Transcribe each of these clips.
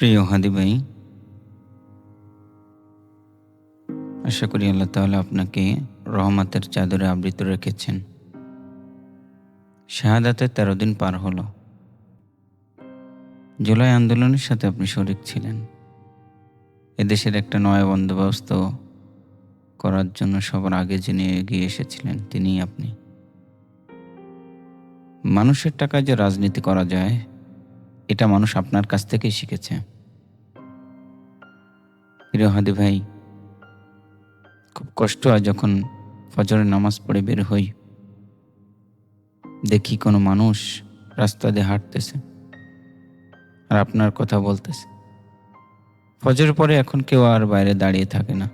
প্রিয় হাদি ভাই, আশা করি আল্লাহ তাআলা আপনাকে রহমতের চাদরে আবৃত রেখেছেন। শাহাদাতের তেরো দিন পার হলো। জুলাই আন্দোলনের সাথে আপনি শরিক ছিলেন। এদেশের একটা নয়া বন্দোবস্ত করার জন্য সবার আগে যিনি এগিয়ে এসেছিলেন, তিনিই আপনি। মানুষের টাকায় যে রাজনীতি করা যায় এটা মানুষ আপনার কাছ থেকেই শিখেছে। হাদি ভাই, খুব কষ্ট হয় যখন ফজরের নামাজ পড়ে বের হই। দেখি কোনো মানুষ রাস্তা দিয়ে হাঁটতেছে আর আপনার কথা বলতেছে। ফজরের পরে এখন কেউ আর বাইরে দাঁড়িয়ে থাকে না।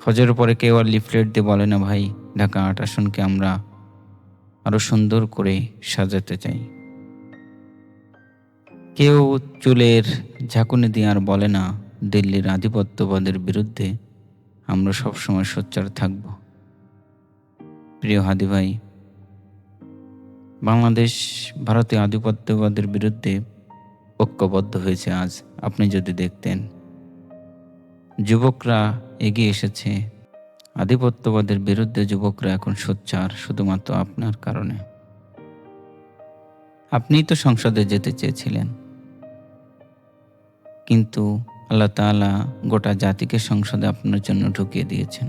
ফজরের পরে কেউ আর লিফলেট দিয়ে বলে না, ভাই, ঢাকা আট আসনকে আমরা আরও সুন্দর করে সাজাতে চাই। কেউ চুলের ঝাঁকুনি দিয়ে আর বলে না, দিল্লির আধিপত্যবাদের বিরুদ্ধে আমরা সবসময় সোচ্চার থাকব। প্রিয় হাদি ভাই, বাংলাদেশ ভারতীয় আধিপত্যবাদের বিরুদ্ধে ঐক্যবদ্ধ হয়েছে আজ। আপনি যদি দেখতেন, যুবকরা এগিয়ে এসেছে। আধিপত্যবাদের বিরুদ্ধে যুবকরা এখন সোচ্চার শুধুমাত্র আপনার কারণে। আপনিই তো সংসদে যেতে চেয়েছিলেন। কিন্তু আল্লাহ তাআলা গোটা জাতিকে সংসদে আপনার জন্য ঢুকিয়ে দিয়েছেন।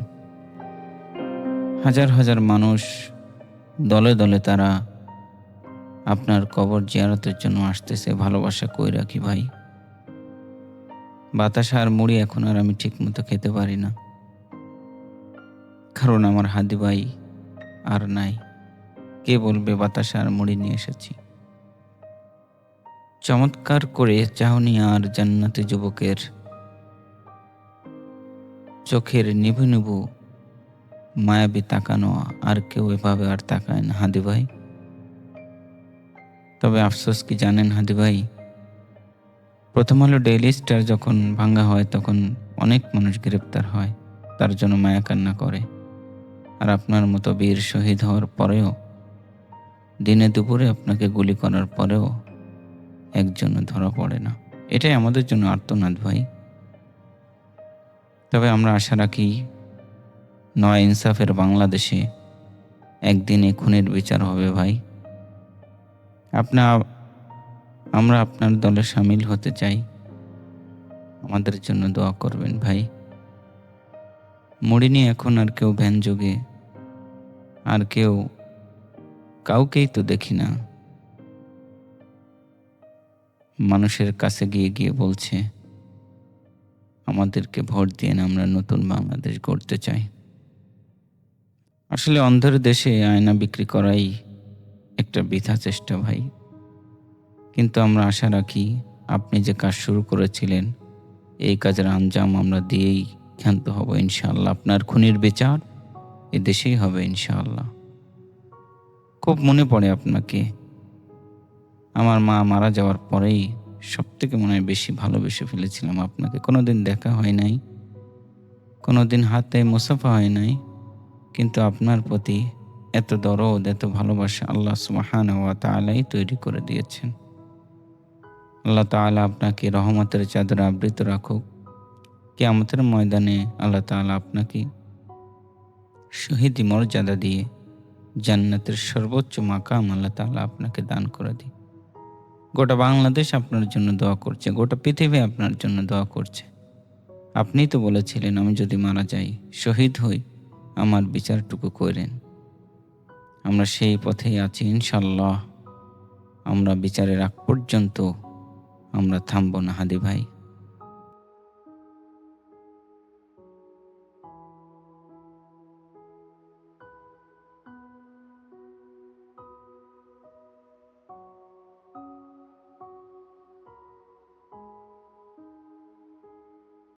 হাজার হাজার মানুষ দলে দলে তারা আপনার কবর জিয়ারতের জন্য আসতেছে, ভালোবাসা কই রাখি ভাই? বাতাসা আর মুড়ি এখন আর আমি ঠিকমতো খেতে পারি না। কারণ আমার হাদি ভাই আর নাই। কে বলবে বাতাসা আর মুড়ি নিয়ে এসেছি? চমৎকার করে চাহনি আর জান্নাতি যুবকের চোখের নিভু নিভু মায়াবী তাকানো আর কেউ এভাবে আর তাকায় না, হাদি ভাই। তবে আফসোস কি জানেন, হাদি ভাই? প্রথম আলো ডেইলি স্টার যখন ভাঙ্গা হয়, তখন অনেক মানুষ গ্রেপ্তার হয়, তার জন্য মায়া কান্না করে। আর আপনার মতো বীর শহীদ হওয়ার পরেও, দিনে দুপুরে আপনাকে গুলি করার পরেও একজন ধরা পড়ে না। এটাই আমাদের জন্য আর্তনাদ ভাই। তবে আমরা আশা রাখি নয় ইনসাফের বাংলাদেশে একদিনে খুনের বিচার হবে ভাই। আপনা, আমরা আপনার দলে সামিল হতে চাই। আমাদের জন্য দোয়া করবেন ভাই। মরিনি এখন আর কেউ ভ্যান যোগে, আর কেউ কাউকেই তো দেখি না। মানুষের কাছে গিয়ে গিয়ে বলছে, আমাদেরকে ভোট দিয়ে আমরা নতুন বাংলাদেশ গড়তে চাই। আসলে অন্ধের দেশে আয়না বিক্রি করাই একটা বৃথা চেষ্টা ভাই। কিন্তু আমরা আশা রাখি, আপনি যে কাজ শুরু করেছিলেন, এই কাজের আঞ্জাম আমরা দিয়েই ক্ষান্ত হব ইনশাআল্লাহ। আপনার খুনির বিচার এ দেশেই হবে ইনশাআল্লাহ। খুব মনে পড়ে আপনাকে আমার মা মারা যাওয়ার পরেই সব থেকে মনে হয় বেশি ভালোবেসে ফেলেছিলাম আপনাকে। কোনোদিন দেখা হয় নাই, কোনোদিন হাতে মুসাফা হয় নাই, কিন্তু আপনার প্রতি এত দরদ, এত ভালোবাসা আল্লাহ সুবাহান ওয়া তালাই তৈরি করে দিয়েছেন। আল্লাহ তাআলা আপনাকে রহমতের চাদরে আবৃত রাখুক। কেয়ামতের ময়দানে আল্লাহ তাআলা আপনাকে শহীদি মর্যাদা দিয়ে জান্নাতের সর্বোচ্চ মাকাম আল্লাহ তাআলা আপনাকে দান করে দিই গোটা বাংলাদেশ আপনার জন্য দোয়া করছে, গোটা পৃথিবী আপনার জন্য দোয়া করছে। আপনি তো বলেছিলেন, আমি যদি মারা যাই, শহীদ হই, আমার বিচারটুকু করেন আমরা সেই পথেই আছি, ইনশাল্লাহ। আমরা বিচারের আগ পর্যন্ত আমরা থামব না, হাদি ভাই।